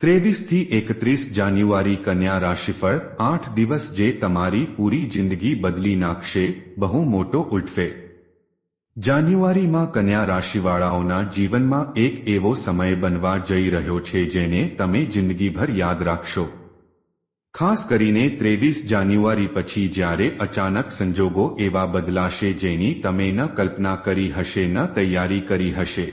ત્રેવીસથી એકત્રીસ જાન્યુઆરી કન્યા રાશિફળ આઠ દિવસ જે તમારી પૂરી જિંદગી બદલી નાખશે, બહુ મોટો ઉઠફે જાન્યુઆરીમાં કન્યા રાશિવાળાઓના જીવનમાં એક એવો સમય બનવા જઈ રહ્યો છે જેને તમે જિંદગીભર યાદ રાખશો. ખાસ કરીને ત્રેવીસ જાન્યુઆરી પછી જ્યારે અચાનક સંજોગો એવા બદલાશે જેની તમે ન કલ્પના કરી હશે, ન તૈયારી કરી હશે.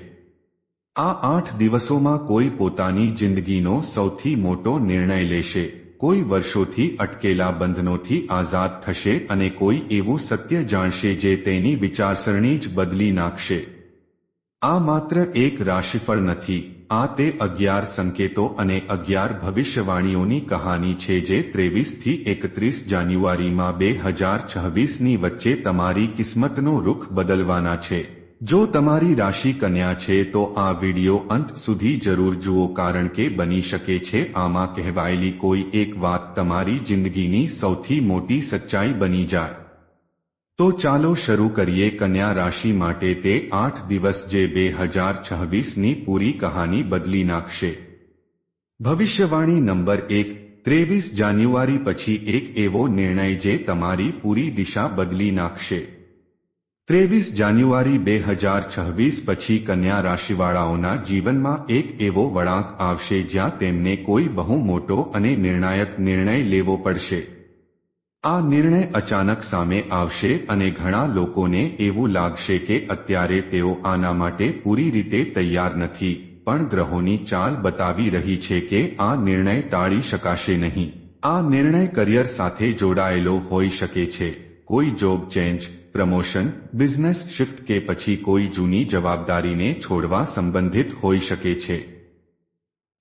આ આઠ દિવસોમાં કોઈ પોતાની જિંદગીનો સૌથી મોટો નિર્ણય લેશે. કોઈ વર્ષોથી અટકેલા બંધનોથી આઝાદ થશે અને કોઈ એવું સત્ય જાણશે જે તેની વિચારસરણી જ બદલી નાખશે. આ માત્ર એક રાશિફળ નથી. આ તે અગિયાર સંકેતો અને અગિયાર ભવિષ્યવાણીઓની કહાની છે જે ત્રેવીસથી એકત્રીસ જાન્યુઆરીમાં બે હજાર છવ્વીસની વચ્ચે તમારી કિસ્મતનો રૂખ બદલવાના છે. જો તમારી રાશિ કન્યા છે તો આ વિડિયો અંત સુધી જરૂર જુઓ કારણ કે બની શકે છે આમાં કહેવાયેલી કોઈ એક વાત તમારી જિંદગીની સૌથી મોટી સચ્ચાઈ બની જાય તો ચાલો શરૂ કરીએ કન્યા રાશિ માટે તે આઠ દિવસ જે બે હજાર છવ્વીસની પૂરી કહાની બદલી નાખશે ભવિષ્યવાણી નંબર એક ત્રેવીસ જાન્યુઆરી પછી એક એવો નિર્ણય જે તમારી પૂરી દિશા બદલી નાખશે ત્રેવીસ જાન્યુઆરી બે હજાર છવ્વીસ પછી કન્યા રાશિવાળાઓના જીવનમાં એક એવો વળાંક આવશે જ્યાં તેમને કોઈ બહુ મોટો અને નિર્ણાયક નિર્ણય લેવો પડશે. આ નિર્ણય અચાનક સામે આવશે અને ઘણા લોકોને એવું લાગશે કે અત્યારે તેઓ આના માટે પૂરી રીતે તૈયાર નથી, પણ ગ્રહોની ચાલ બતાવી રહી છે કે આ નિર્ણય ટાળી શકાશે નહીં. આ નિર્ણય કરિયર સાથે જોડાયેલો હોઈ શકે છે. કોઈ job change promotion business shift કે પછી કોઈ જૂની જવાબદારીને છોડવા સંબંધિત હોઈ શકે છે.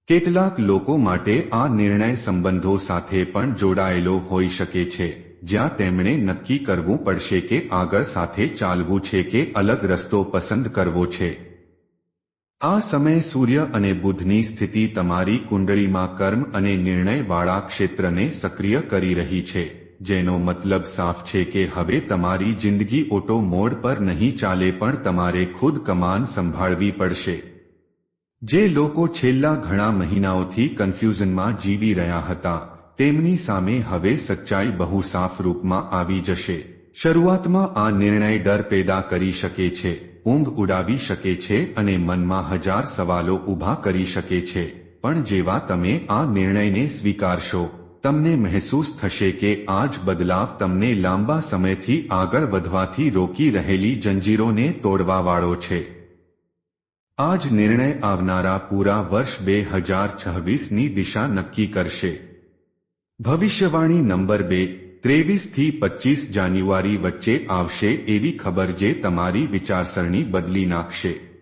કેટલાક લોકો માટે આ નિર્ણય સંબંધો સાથે પણ જોડાયેલો હોઈ શકે છે, જ્યાં તેમણે નક્કી કરવું પડશે કે આગળ સાથે ચાલવું છે કે અલગ રસ્તો પસંદ કરવો છે. આ સમયે સૂર્ય અને બુધની સ્થિતિ તમારી કુંડળીમાં કર્મ અને નિર્ણયવાળા ક્ષેત્રને સક્રિય કરી રહી છે. જેનો મતલબ સાફ છે કે હવે તમારી જિંદગી ઓટો મોડ પર નહીં ચાલે પણ તમારે ખુદ કમાન સંભાળવી પડશે. જે લોકો છેલ્લા ઘણા મહિનાઓથી કન્ફ્યુઝનમાં જીવી રહ્યા હતા, તેમની સામે હવે સચ્ચાઈ બહુ સાફ રૂપમાં આવી જશે. શરૂઆતમાં આ નિર્ણય ડર પેદા કરી શકે છે, ઊંઘ ઉડાવી શકે છે અને મનમાં હજાર સવાલો ઊભા કરી શકે છે. પણ જેવા તમે આ નિર્ણયને સ્વીકારશો તમને મહેસૂસ થશે કે આ જ બદલાવ તમને લાંબા સમયથી આગળ વધવાથી રોકી રહેલી જંજીરોને તોડવાવાળો છે. આ જ નિર્ણય આવનારા પૂરા વર્ષ બે હજાર છવ્વીસની દિશા નક્કી કરશે. ભવિષ્યવાણી નંબર બે, ત્રેવીસથી પચીસ જાન્યુઆરી વચ્ચે આવશે એવી ખબર જે તમારી વિચારસરણી બદલી નાખશે.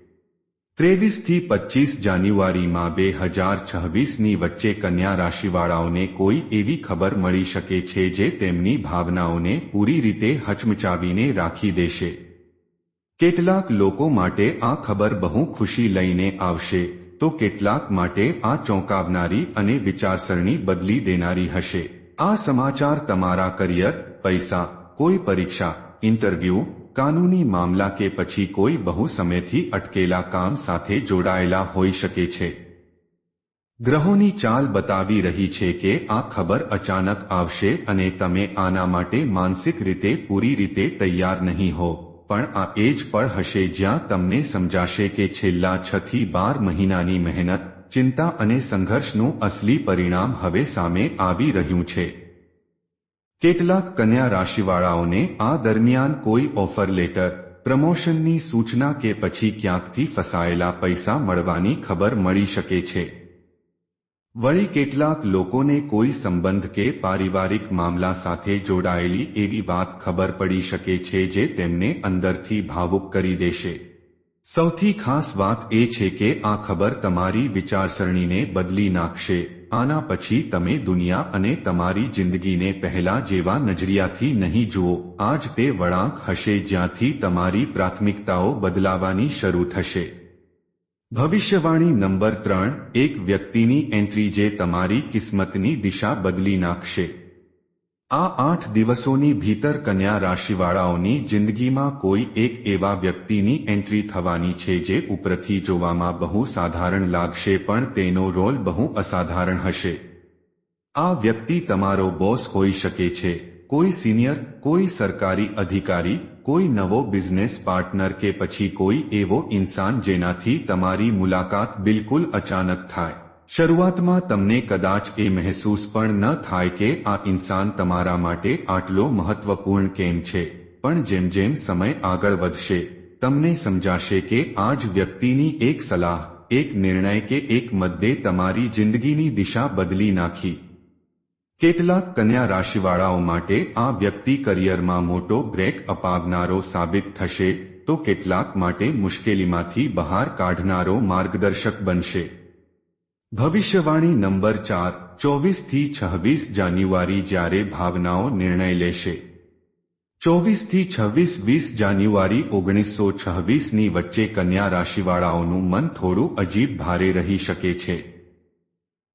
ત્રેવીસથી પચીસ જાન્યુઆરીમાં બે હજાર છવ્વીસની વચ્ચે કન્યા રાશિવાળાઓને કોઈ એવી ખબર મળી શકે છે જે તેમની ભાવનાઓને પૂરી રીતે હચમચાવીને રાખી દેશે. કેટલાક લોકો માટે આ ખબર બહુ ખુશી લઈને આવશે, તો કેટલાક માટે આ ચોંકાવનારી અને વિચારસરણી બદલી દેનારી હશે. આ સમાચાર તમારા કરિયર, પૈસા, કોઈ પરીક્ષા, ઇન્ટરવ્યૂ કાનૂની મામલા કે પછી કોઈ બહુ સમયથી અટકેલા કામ સાથે જોડાયેલા હોઈ શકે છે. ગ્રહોની ચાલ બતાવી રહી છે કે આ ખબર અચાનક આવશે અને તમે આના માટે માનસિક રીતે પૂરી રીતે તૈયાર નહીં હો, પણ આ એ જ પળ હશે જ્યાં તમને સમજાશે કે છેલ્લા છ થી બાર મહિનાની મહેનત, ચિંતા અને સંઘર્ષનું અસલી પરિણામ હવે સામે આવી રહ્યું છે. કેટલાક કન્યા રાશિવાળાઓને આ દરમિયાન કોઈ ઓફર લેટર, પ્રમોશનની સૂચના કે પછી ક્યાંકથી ફસાયેલા પૈસા મળવાની ખબર મળી શકે છે. વળી કેટલાક લોકોને કોઈ સંબંધ કે પારિવારિક મામલા સાથે જોડાયેલી એવી વાત ખબર પડી શકે છે જે તેમને અંદરથી ભાવુક કરી દેશે. સૌથી ખાસ વાત એ છે કે આ ખબર તમારી વિચારસરણીને બદલી નાખશે. આના પછી તમે દુનિયા અને તમારી જિંદગીને પહેલા જેવા નજરિયાથી નહીં જુઓ. આજ તે વળાંક હશે જ્યાંથી તમારી પ્રાથમિકતાઓ બદલાવાની શરૂ થશે. ભવિષ્યવાણી નંબર ત્રણ, એક વ્યક્તિની એન્ટ્રી જે તમારી કિસ્મતની દિશા બદલી નાખશે. આ આઠ દિવસોની ભીતર કન્યા રાશિવાળાઓની જિંદગીમાં કોઈ એક એવા વ્યક્તિની એન્ટ્રી થવાની છે જે ઉપરથી જોવામાં બહુ સાધારણ લાગશે પણ તેનો રોલ બહુ અસાધારણ હશે. આ વ્યક્તિ તમારો બોસ હોઈ શકે છે, કોઈ સિનિયર, કોઈ સરકારી અધિકારી, કોઈ નવો બિઝનેસ પાર્ટનર કે પછી કોઈ એવો ઇન્સાન જેનાથી તમારી મુલાકાત બિલકુલ અચાનક થાય. શરૂઆતમાં તમને કદાચ એ મહેસૂસ પણ ન થાય કે આ ઇન્સાન તમારા માટે આટલો મહત્વપૂર્ણ કેમ છે, પણ જેમ જેમ સમય આગળ વધશે, તમને સમજાશે કે આ જ વ્યક્તિની એક સલાહ, એક નિર્ણય કે એક મદ્દે તમારી જિંદગીની દિશા બદલી નાખી. કેટલાક કન્યા રાશિવાળાઓ માટે આ વ્યક્તિ કરિયરમાં મોટો બ્રેક અપાવનારો સાબિત થશે, તો કેટલાક માટે મુશ્કેલીમાંથી બહાર કાઢનારો માર્ગદર્શક બનશે. ભવિષ્યવાણી નંબર ચાર ચોવીસથી છવ્વીસ જાન્યુઆરી જ્યારે ભાવનાઓ નિર્ણય લેશે. ચોવીસથી છવ્વીસ વીસ જાન્યુઆરી ઓગણીસો છવ્વીસની વચ્ચે કન્યા રાશિવાળાઓનું મન થોડું અજીબ ભારે રહી શકે છે.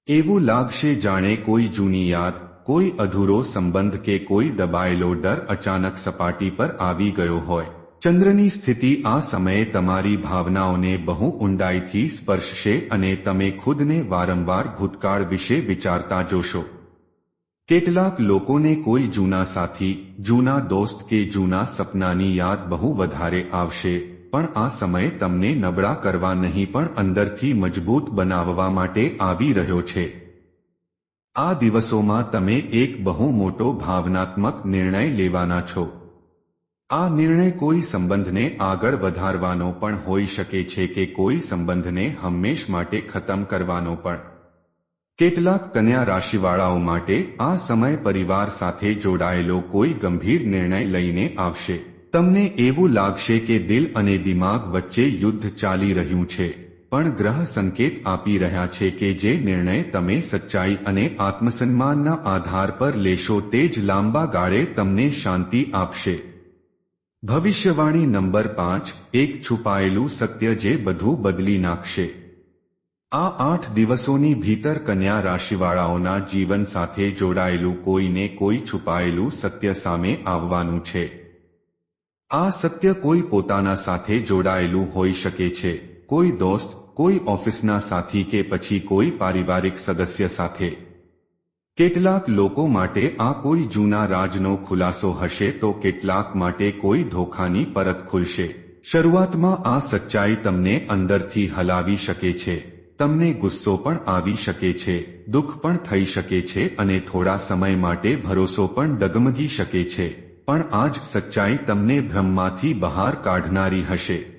એવું લાગશે જાણે કોઈ જૂની યાદ, કોઈ અધૂરો સંબંધ કે કોઈ દબાયેલો ડર અચાનક સપાટી પર આવી ગયો હોય. ચંદ્રની સ્થિતિ આ સમયે તમારી ભાવનાઓને બહુ ઊંડાઈથી સ્પર્શશે અને તમે ખુદને વારંવાર ભૂતકાળ વિશે વિચારતા જોશો. કેટલાક લોકોને કોઈ જૂના સાથી, જૂના દોસ્ત કે જૂના સપનાની યાદ બહુ વધારે આવશે, પણ આ સમય તમને નબળા કરવા નહીં પણ અંદરથી મજબૂત બનાવવા માટે આવી રહ્યો છે. આ દિવસોમાં તમે એક બહુ મોટો ભાવનાત્મક નિર્ણય લેવાના છો. આ નિર્ણય કોઈ સંબંધને આગળ વધારવાનો પણ હોઈ શકે છે કે કોઈ સંબંધને હંમેશ માટે ખતમ કરવાનો પણ. કેટલાક કન્યા રાશિવાળાઓ માટે આ સમય પરિવાર સાથે જોડાયેલો કોઈ ગંભીર નિર્ણય લઈને આવશે. તમને એવું લાગશે કે દિલ અને દિમાગ વચ્ચે યુદ્ધ ચાલી રહ્યું છે, પણ ગ્રહ સંકેત આપી રહ્યા છે કે જે નિર્ણય તમે સચ્ચાઈ અને આત્મસન્માનના આધાર પર લેશો તે જ લાંબા ગાળે તમને શાંતિ આપશે. ભવિષ્યવાણી નંબર પાંચ, એક છુપાયેલું સત્ય જે બધું બદલી નાખશે. આ આઠ દિવસોની ભીતર કન્યા રાશિવાળાઓના જીવન સાથે જોડાયેલું કોઈને કોઈ છુપાયેલું સત્ય સામે આવવાનું છે. આ સત્ય કોઈ પોતાના સાથે જોડાયેલું હોઈ શકે છે. કોઈ દોસ્ત, કોઈ ઓફિસના સાથી કે પછી કોઈ પારિવારિક સદસ્ય સાથે. કેટલાક લોકો માટે આ કોઈ જૂના રાજનો ખુલાસો હશે તો કેટલાક માટે કોઈ ધોખાની પરત ખુલશે. શરૂઆતમાં આ સચ્ચાઈ તમને અંદરથી હલાવી શકે છે. તમને ગુસ્સો પણ આવી શકે છે, દુઃખ પણ થઈ શકે છે અને થોડા સમય માટે ભરોસો પણ ડગમગી શકે છે. પણ આ જ સચ્ચાઈ તમને ભ્રમમાંથી બહાર કાઢનારી હશે.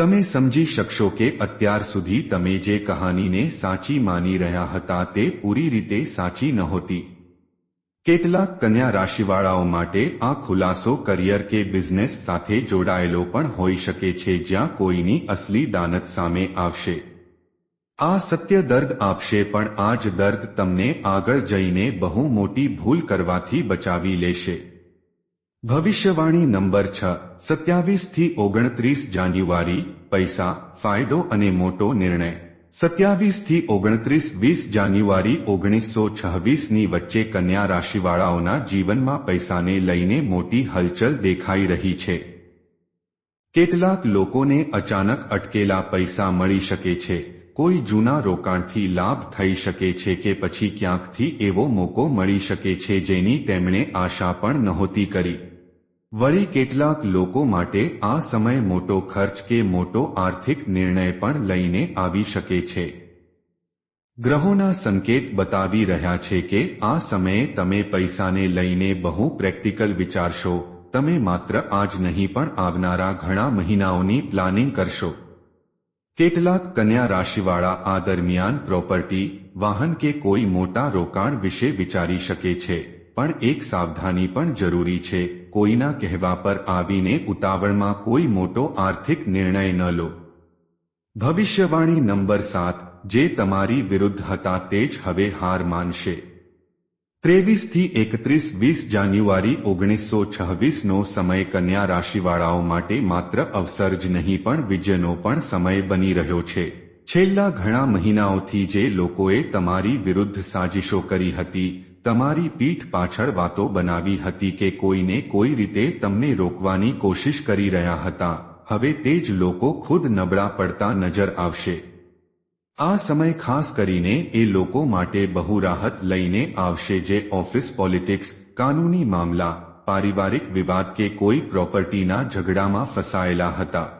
તમે સમજી શકશો કે અત્યાર સુધી તમે જે કહાનીને સાચી માની રહ્યા હતા તે પૂરી રીતે સાચી નહોતી. કેટલાક કન્યા રાશિવાળાઓ માટે આ ખુલાસો કરિયર કે બિઝનેસ સાથે જોડાયેલો પણ હોઈ શકે છે જ્યાં કોઈની અસલી દાનત સામે આવશે. આ સત્ય દર્દ આપશે પણ આ જ દર્દ તમને આગળ જઈને બહુ મોટી ભૂલ કરવાથી બચાવી લેશે. ભવિષ્યવાણી નંબર છ, સત્યાવીસથી ઓગણત્રીસ જાન્યુઆરી, પૈસા, ફાયદો અને મોટો નિર્ણય. સત્યાવીસથી ઓગણત્રીસ વીસ જાન્યુઆરી ઓગણીસો છવ્વીસની વચ્ચે કન્યા રાશિવાળાઓના જીવનમાં પૈસાને લઈને મોટી હલચલ દેખાઈ રહી છે. કેટલાક લોકોને અચાનક અટકેલા પૈસા મળી શકે છે. કોઈ જૂના રોકાણથી લાભ થઈ શકે છે કે પછી ક્યાંકથી એવો મોકો મળી શકે છે જેની તેમણે આશા પણ નહોતી કરી. વળી કેટલાક લોકો માટે આ સમય મોટો ખર્ચ કે મોટો આર્થિક નિર્ણય પણ લઈને આવી શકે છે. ગ્રહોના સંકેત બતાવી રહ્યા છે કે આ સમયે તમે પૈસાને લઈને બહુ પ્રેક્ટિકલ વિચારશો. તમે માત્ર આજ નહીં પણ આવનારા ઘણા મહિનાઓની પ્લાનિંગ કરશો. કેટલાક કન્યા રાશિવાળા આ દરમિયાન પ્રોપર્ટી, વાહન કે કોઈ મોટા રોકાણ વિશે વિચારી શકે છે. પણ એક સાવધાની પણ જરૂરી છે. કોઈના કહેવા પર આવીને ઉતાવળમાં કોઈ મોટો આર્થિક નિર્ણય ન લો. ભવિષ્યવાણી નંબર સાત, જે તમારી વિરુદ્ધ હતા તે જ હવે હાર માનશે. ત્રેવીસથી એકત્રીસ વીસ જાન્યુઆરી ઓગણીસો છવ્વીસનો સમય કન્યા રાશિવાળાઓ માટે માત્ર અવસર જ નહીં, પણ વિજયનો પણ સમય બની રહ્યો છે. છેલ્લા ઘણા મહિનાઓથી જે લોકોએ તમારી વિરુદ્ધ સાજિશો કરી હતી તમારી પીઠ પાછળ વાતો બનાવી હતી કે કોઈને કોઈ રીતે તમને રોકવાની કોશિશ કરી રહ્યા હતા. હવે તે જ લોકો ખુદ નબળા પડતા નજર આવશે. આ સમય ખાસ કરીને એ લોકો માટે બહુ રાહત લઈને આવશે જે ઓફિસ પોલિટિક્સ, કાનૂની મામલા, પારિવારિક વિવાદ કે કોઈ પ્રોપર્ટીના ઝઘડામાં ફસાયેલા હતા.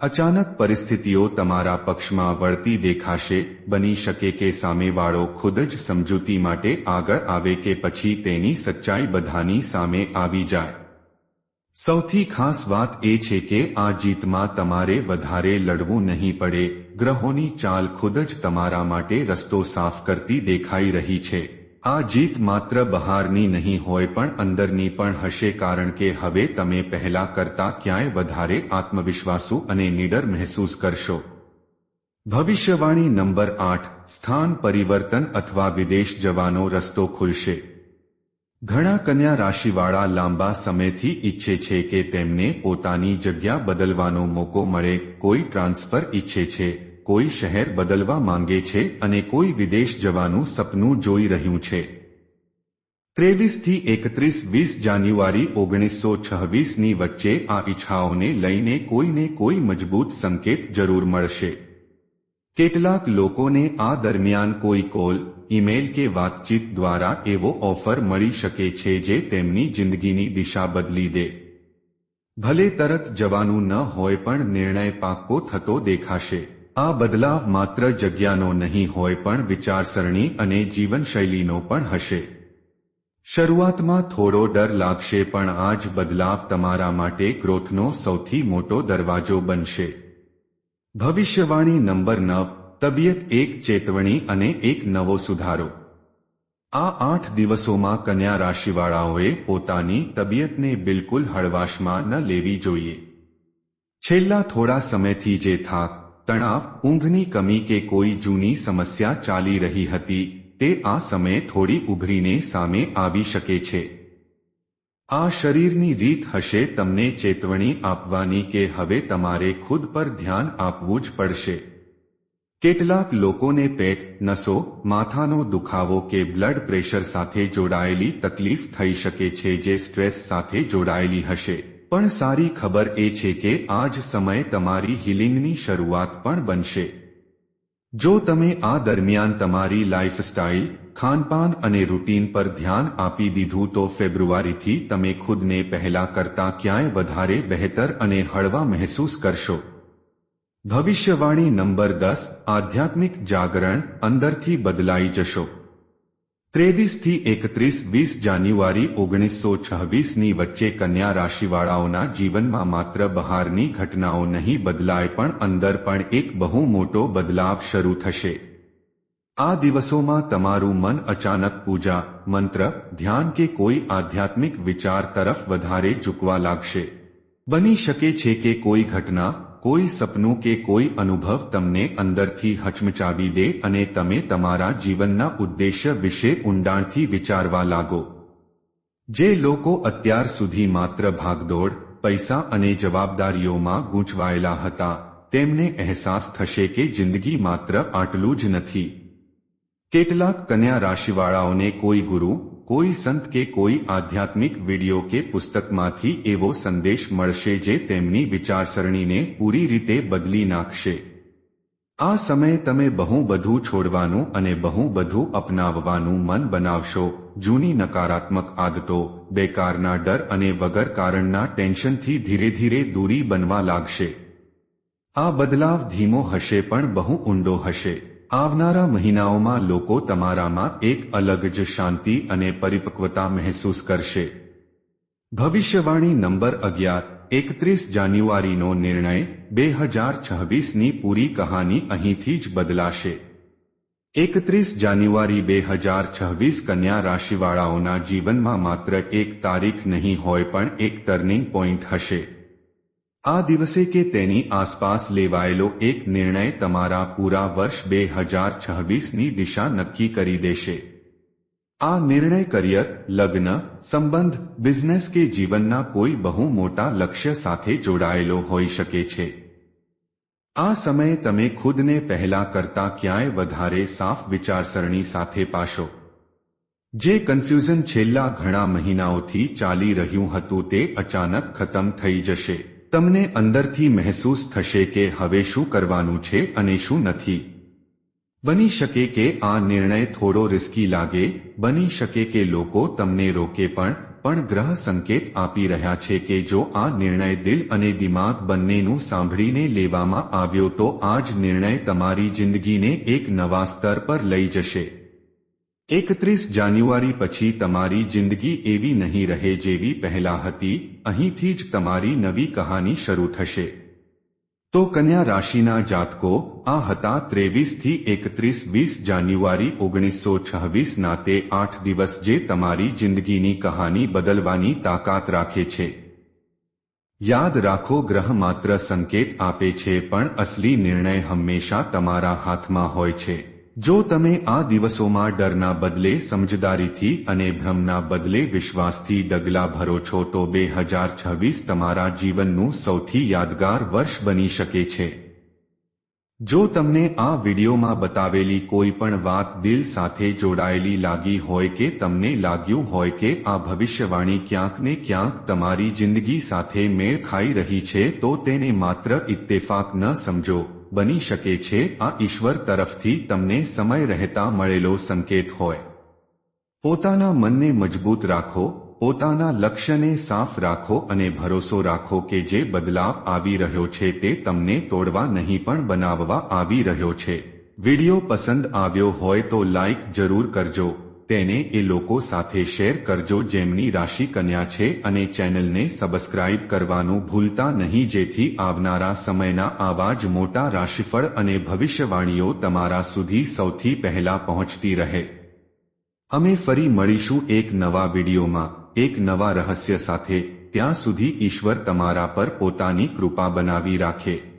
અચાનક પરિસ્થિતિઓ તમારા પક્ષમાં વળતી દેખાશે, બની શકે કે સામેવાળો ખુદ જ સમજૂતી માટે આગળ આવે કે પછી તેની સચ્ચાઈ બધાની સામે આવી જાય. સૌથી ખાસ વાત એ છે કે આ જીતમાં તમારે વધારે લડવું નહીં પડે, ગ્રહોની ચાલ ખુદ જ તમારા માટે રસ્તો સાફ કરતી દેખાઈ રહી છે. આ જીત માત્ર બહારની નહીં હોય પણ અંદરની પણ હશે કારણ કે હવે તમે પહેલા કરતા ક્યાંય વધારે આત્મવિશ્વાસુ અને નીડર મહેસૂસ કરશો. ભવિષ્યવાણી નંબર આઠ, સ્થાન પરિવર્તન અથવા વિદેશ જવાનો રસ્તો ખુલશે. ઘણા કન્યા રાશિવાળા લાંબા સમયથી ઈચ્છે છે કે તેમને પોતાની જગ્યા બદલવાનો મોકો મળે, કોઈ ટ્રાન્સફર ઈચ્છે છે. કોઈ શહેર બદલવા માંગે છે અને કોઈ વિદેશ જવાનું સપનું જોઈ રહ્યું છે. ત્રેવીસથી એકત્રીસ વીસ જાન્યુઆરી ઓગણીસો છવ્વીસની વચ્ચે આ ઈચ્છાઓને લઈને કોઈને કોઈ મજબૂત સંકેત જરૂર મળશે. કેટલાક લોકોને આ દરમિયાન કોઈ કોલ, ઈમેલ કે વાતચીત દ્વારા એવો ઓફર મળી શકે છે જે તેમની જિંદગીની દિશા બદલી દે. ભલે તરત જવાનું ન હોય પણ નિર્ણય પાક્કો થતો દેખાશે. આ બદલાવ માત્ર જગ્યાનો નહીં હોય પણ વિચારસરણી અને જીવનશૈલીનો પણ હશે. શરૂઆતમાં થોડો ડર લાગશે પણ આ જ બદલાવ તમારા માટે ગ્રોથનો સૌથી મોટો દરવાજો બનશે. ભવિષ્યવાણી નંબર નવ, તબિયત એક ચેતવણી અને એક નવો સુધારો. આ આઠ દિવસોમાં કન્યા રાશિવાળાઓએ પોતાની તબિયતને બિલકુલ હળવાશમાં ન લેવી જોઈએ. છેલ્લા થોડા સમયથી જે થાક તણાવ, ઊંઘની કમી કે કોઈ જૂની સમસ્યા ચાલી રહી હતી, તે આ સમયે થોડી ઉભરીને સામે આવી શકે છે. આ શરીરની રીત હશે તમને ચેતવણી આપવાની કે હવે તમારે ખુદ પર ધ્યાન આપવું જ પડશે. કેટલાક લોકોને પેટ, નસો, માથાનો દુખાવો કે બ્લડ પ્રેશર સાથે જોડાયેલી તકલીફ થઈ શકે છે જે સ્ટ્રેસ સાથે જોડાયેલી હશે. પણ સારી ખબર એ છે કે આ જ સમય તમારી હિલિંગની શરૂઆત પણ બનશે. જો તમે આ દરમિયાન તમારી લાઇફસ્ટાઇલ ખાનપાન અને રૂટીન પર ધ્યાન આપી દીધું તો ફેબ્રુઆરીથી તમે ખુદને પહેલા કરતા ક્યાંય વધારે બહેતર અને હળવા મહેસૂસ કરશો. ભવિષ્યવાણી નંબર દસ, આધ્યાત્મિક જાગરણ અંદરથી બદલાઈ જશો. ત્રેવીસથી એકત્રીસ વીસ જાન્યુઆરી ઓગણીસો છવ્વીસની વચ્ચે કન્યા રાશિવાળાઓના જીવનમાં માત્ર બહારની ઘટનાઓ નહીં બદલાય પણ અંદર પણ એક બહુ મોટો બદલાવ શરૂ થશે. આ દિવસોમાં તમારું મન અચાનક પૂજા, મંત્ર, ધ્યાન કે કોઈ આધ્યાત્મિક વિચાર તરફ વધારે ઝૂકવા લાગશે. બની શકે છે કે કોઈ ઘટના કોઈ સપનું કે કોઈ અનુભવ તમને અંદરથી હચમચાવી દે અને તમે તમારા જીવનના ઉદ્દેશ્ય વિશે ઊંડાણથી વિચારવા લાગો. જે લોકો અત્યાર સુધી માત્ર ભાગદોડ, પૈસા અને જવાબદારીઓમાં ગૂંચવાયેલા હતા, તેમને અહેસાસ થશે કે જિંદગી માત્ર આટલું જ નથી. કેટલાક કન્યા રાશિવાળાઓને કોઈ ગુરુ કોઈ સંત કે કોઈ આધ્યાત્મિક વિડિયો કે પુસ્તકમાંથી એવો સંદેશ મળશે જે તેમની વિચારસરણીને પૂરી રીતે બદલી નાખશે. આ સમયે તમે બહુ બધું છોડવાનું અને બહુ બધું અપનાવવાનું મન બનાવશો. જૂની નકારાત્મક આદતો, બેકારના ડર અને વગર કારણના ટેન્શનથી ધીરે ધીરે દૂરી બનવા લાગશે. આ બદલાવ ધીમો હશે પણ બહુ ઊંડો હશે. આવનારા મહિનાઓમાં લોકો તમારામાં એક અલગ જ શાંતિ અને પરિપક્વતા મહેસૂસ કરશે. ભવિષ્યવાણી નંબર અગિયાર, એકત્રીસ જાન્યુઆરીનો નિર્ણય બે હજાર છવ્વીસની પૂરી કહાની અહીંથી જ બદલાશે. એકત્રીસ જાન્યુઆરી બે હજાર છવ્વીસ કન્યા રાશિવાળાઓના જીવનમાં માત્ર એક તારીખ નહીં હોય પણ એક ટર્નિંગ પોઈન્ટ હશે. આ દિવસે કે તેની આસપાસ લેવાયેલો એક નિર્ણય તમારા પૂરા વર્ષ બે હજાર છવ્વીસની દિશા નક્કી કરી દેશે આ નિર્ણય કરિયર લગ્ન સંબંધ બિઝનેસ કે જીવનના કોઈ બહુ મોટા લક્ષ્ય સાથે જોડાયેલો હોઈ શકે છે આ સમયે તમે ખુદને પહેલા કરતા ક્યાંય વધારે સાફ વિચારસરણી સાથે પાશો જે કન્ફ્યુઝન છેલ્લા ઘણા મહિનાઓથી ચાલી રહ્યું હતું તે અચાનક ખતમ થઈ જશે તમને અંદરથી મહેસૂસ થશે કે હવે શું કરવાનું છે અને શું નથી. બની શકે કે આ નિર્ણય થોડો રિસ્કી લાગે, બની શકે કે લોકો તમને રોકે પણ પણ ગ્રહ સંકેત આપી રહ્યા છે કે જો આ નિર્ણય દિલ અને દિમાગ બંનેનું સાંભળીને લેવામાં આવ્યો તો આ જ નિર્ણય તમારી જિંદગીને એક નવા સ્તર પર લઈ જશે. એકત્રીસ જાન્યુઆરી પછી તમારી જિંદગી એવી નહીં રહે જેવી પહેલા હતી, અહીંથી જ તમારી નવી કહાની શરૂ થશે. તો કન્યા રાશિના જાતકો, આ હતા ત્રેવીસથી એકત્રીસ વીસ જાન્યુઆરી ઓગણીસો છવ્વીસના તે આઠ દિવસ જે તમારી જિંદગીની કહાની બદલવાની તાકાત રાખે છે. યાદ રાખો ગ્રહ માત્ર સંકેત આપે છે પણ અસલી નિર્ણય હંમેશા તમારા હાથમાં હોય છે. જો તમે આ દિવસોમાં ડરના બદલે સમજદારીથી અને ભ્રમના બદલે વિશ્વાસથી ડગલા ભરો છો, તો બે હજાર છવ્વીસ તમારા જીવનનું સૌથી યાદગાર વર્ષ બની શકે છે. જો તમને આ વિડીયોમાં બતાવેલી કોઈ પણ વાત દિલ સાથે જોડાયેલી લાગી હોય કે તમને લાગ્યું હોય કે આ ભવિષ્યવાણી ક્યાંક ને ક્યાંક તમારી જિંદગી સાથે મેળ ખાઈ રહી છે, તો તેને માત્ર ઇત્તેફાક ન સમજો. બની શકે છે, આ ઈશ્વર તરફથી તમને સમય રહેતા મળેલો સંકેત હોય. પોતાના મનને મજબૂત રાખો, પોતાના લક્ષ્યને સાફ રાખો અને ભરોસો રાખો કે જે બદલાવ આવી રહ્યો છે તે તમને તોડવા નહીં પણ બનાવવા આવી રહ્યો છે. વિડિયો પસંદ આવ્યો હોય તો લાઇક જરૂર કરજો. તેને એ લોકો સાથે શેર કરજો જેમની રાશિ કન્યા છે અને ચેનલને સબસ્ક્રાઇબ કરવાનું ભૂલતા નહીં જેથી આવનારા સમયના આવા જ મોટા રાશિફળ અને ભવિષ્યવાણીઓ તમારા સુધી સૌથી પહેલા પહોંચતી રહે. અમે ફરી મળીશું એક નવા વિડીયોમાં, એક નવા રહસ્ય સાથે. ત્યાં સુધી ઈશ્વર તમારા પર પોતાની કૃપા બનાવી રાખે.